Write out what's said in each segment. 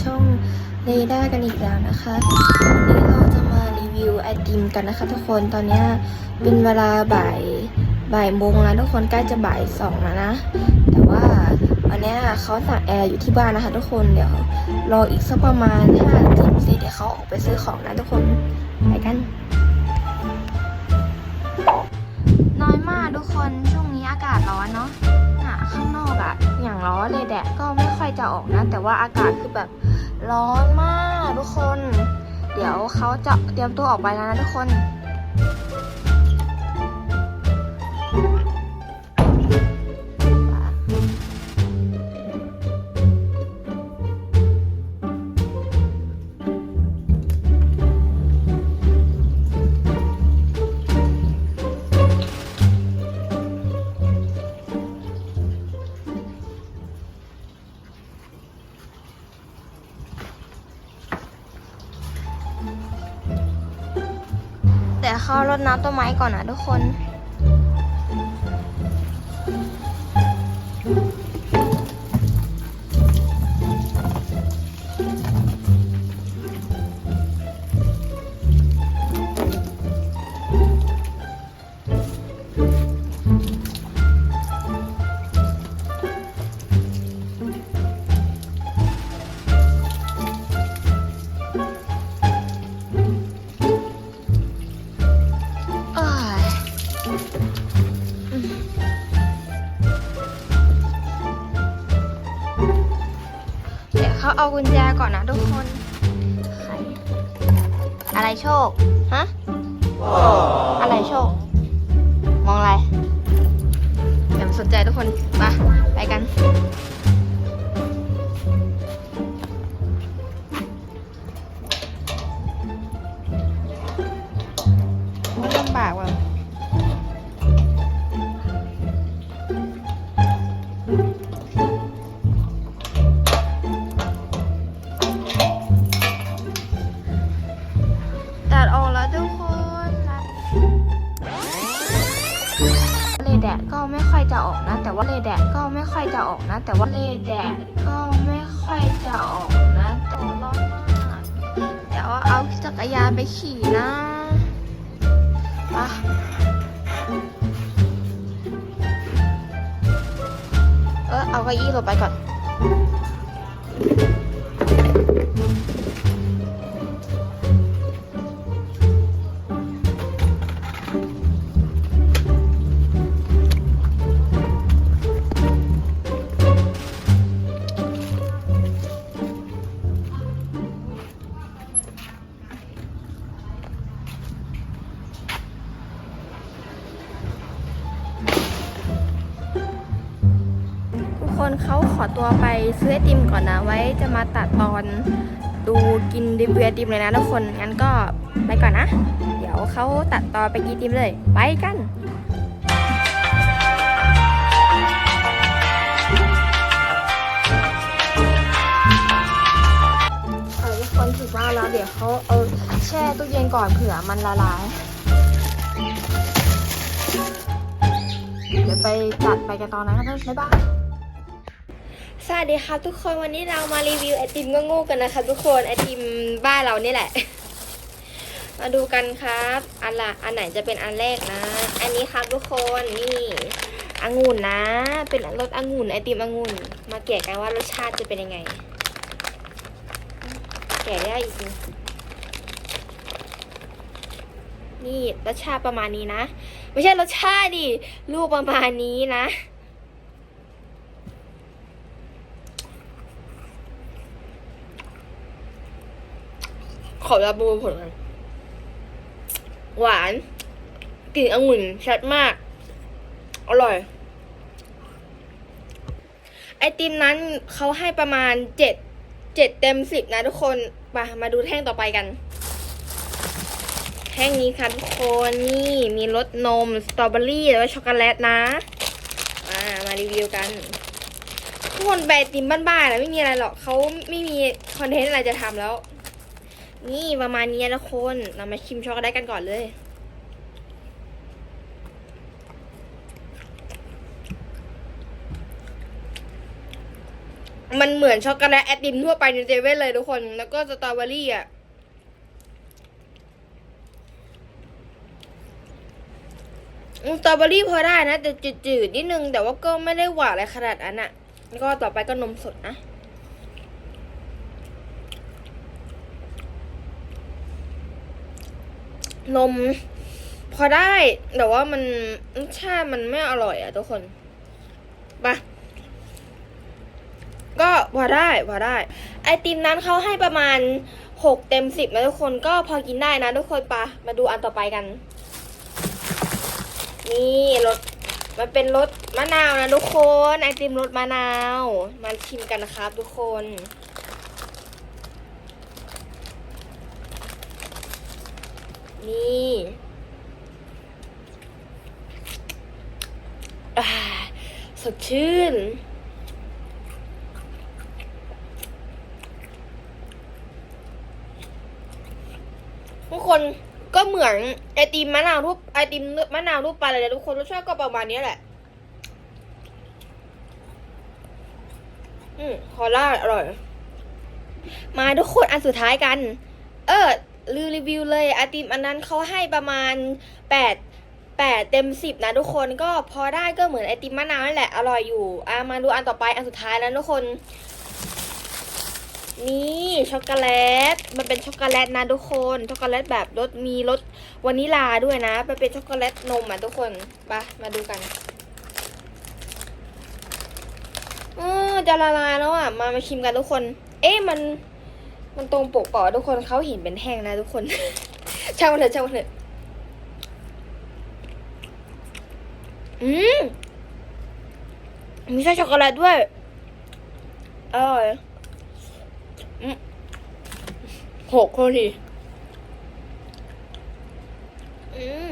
ช่องเรดากันอีกแล้วนะคะวันนี้เราจะมารีวิวไอติมกันนะคะทุกคนตอนนี้เป็นเวลาบ่ายบ่ายโมงแล้วทุกคนใกล้จะบ่ายสองแล้วนะ แต่ว่าวันนี้เขาสั่งแอร์อยู่ที่บ้านนะคะ ทุกคนเดี๋ยวรออีกสักประมาณห้านาทีสิเดี๋ยวเขาออกไปซื้อของนะทุกคนไปกัน น้อยมากทุกคนช่วงนี้อากาศร้อนเนาะ ข้างนอกอะอย่างร้อนเลยแดดก็ไม่ค่อยจะออกนะ แต่ว่าอากาศคือแบบร้อนมากทุกคน เดี๋ยวเขาจะเตรียมตัวออกไปแล้วนะทุกคน เขารดน้ำต้นไม้ก่อนนะทุกคน เขาเอากุญแจก่อนนะทุกคน ใคร อะไรโชค ฮะ อะไรโชค มองอะไรอย่าสนใจทุกคนไปไปกัน จะออกนะ แต่ว่าเลแดดก็ไม่ค่อยจะออกนะแต่ร้อนมากแต่ว่าเอาจักรยานไปขี่นะไปเออเอาเก้าอี้ลงไปก่อน อตัวไปซื้อไอติมก่อนนะ ไว้จะมาตัดตอนดูกินรีวิวไอติมเลยนะทุกคน งั้นก็ไปก่อนนะ เดี๋ยวเขาตัดตอนไปกินติมเลย ไปกันทุกคนถึงบ้าแล้วเดี๋ยวเขาเอาแช่ตู้เย็นก่อนเผื่อมันละลาย เดี๋ยวไปจัดไปกันตอนนั้นกันบ๊ายบาย สวัสดีครับทุกคนวันนี้เรามารีวิวไอติมโง่ๆกันนะคะทุกคนไอติมบ้านเรานี่แหละ มาดูกันครับ อันละอันไหนจะเป็นอันแรกนะ อันนี้ครับทุกคนนี่องุ่นนะ เป็นรสองุ่นไอติมองุ่น มาแกะกันว่ารสชาติจะเป็นยังไง แกะได้อีกนี่รสชาติประมาณนี้นะ ไม่ใช่รสชาติดิลูกประมาณนี้นะ ขอรับบูผลกันหวานกลิ่นองุ่นชัดมาก อร่อย ไอติมนั้นเขาให้ประมาณเจ็ดเจ็ดเต็มสิบนะทุกคนมามาดูแท่งต่อไปกัน แท่งนี้ค่ะทุกคนนี่มีรสนม สตรอเบอรี่แล้วก็ช็อกโกแลตนะมามารีวิวกัน ทุกคนไอติมบ้านๆนะไม่มีอะไรหรอกเขาไม่มีคอนเทนต์อะไรจะทำแล้ว นี่ประมาณนี้นะคน เรามาชิมช็อกโกแลตกันก่อนเลย มันเหมือนช็อกโกแลตไอติมทั่วไปในเซเว่นเลยทุกคน แล้วก็สตรอเบอรี่อะ สตรอเบอรี่พอได้นะ แต่จืดๆนิดนึง แต่ว่าก็ไม่ได้หวานอะไรขนาดนั้นอะแล้วก็ต่อไปก็นมสดนะ นมพอได้แต่ว่ามันรสชาติมันไม่อร่อยอะทุกคนปะก็พอได้พอได้ ไอติมนั้นเขาให้ประมาณหกเต็มสิบนะทุกคนก็พอกินได้นะทุกคนปะมาดูอันต่อไปกัน นี่รสมันเป็นรสมะนาวนะทุกคน ไอติมรสมะนาว มาชิมกันนะครับทุกคนอ่า สดชื่น ทุกคนก็เหมือนไอติมมะนาวทุกไอติมมะนาวทุกไปเลยทุกคนรสชาติก็ประมาณนี้แหละ อืมคอล่าอร่อย มาทุกคนอันสุดท้ายกัน เออรีวิวเลยไอติมอันนั้นเขาให้ประมาณแปด แปดเต็มสิบนะทุกคนก็พอได้ก็เหมือนไอติมมะนาวนั่นแหละ อร่อยอยู่อะมาดูอันต่อไปอันสุดท้ายแล้วทุกคน นี่ช็อกโกแลต มันเป็นช็อกโกแลตนะทุกคนช็อกโกแลตแบบรสมีรสวานิลาด้วยนะมันเป็นช็อกโกแลตนมอะทุกคนไปมาดูกันเออจะละลายแล้วอะมามาชิมกันทุกคน เอ๊ะมัน มันตรงปกเปล่าทุกคนเขาเห็นเป็นแห้งนะทุกคน ช่างมันเถอะช่างมันเถอะ อืมมีไส้ช็อกโกแลตด้วยอร่อยอืมหกคนทีอืม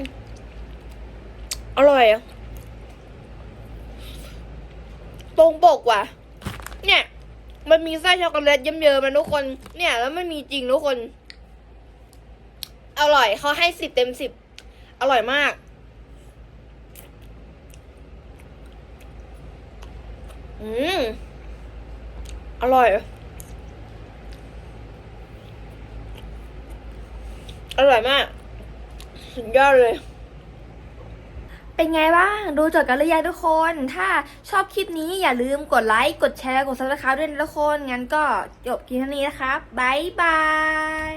อร่อยอะตรงปกว่ะ เนี่ย มันมีไส้ช็อกโกแลตเยิ้มๆมันทุกคน เนี่ย แล้วมันมีจริงทุกคน อร่อยเขาให้สิบเต็มสิบ อร่อยมาก อืม อร่อย อร่อยมาก สุดยอดเลย เป็นไงบ้าง ดูจบกันหรือยังทุกคน ถ้าชอบคลิปนี้อย่าลืมกดไลค์ กดแชร์ กดซับสไครต์ด้วยนะทุกคน งั้นก็จบคลิปเท่านี้นะครับบ๊ายบาย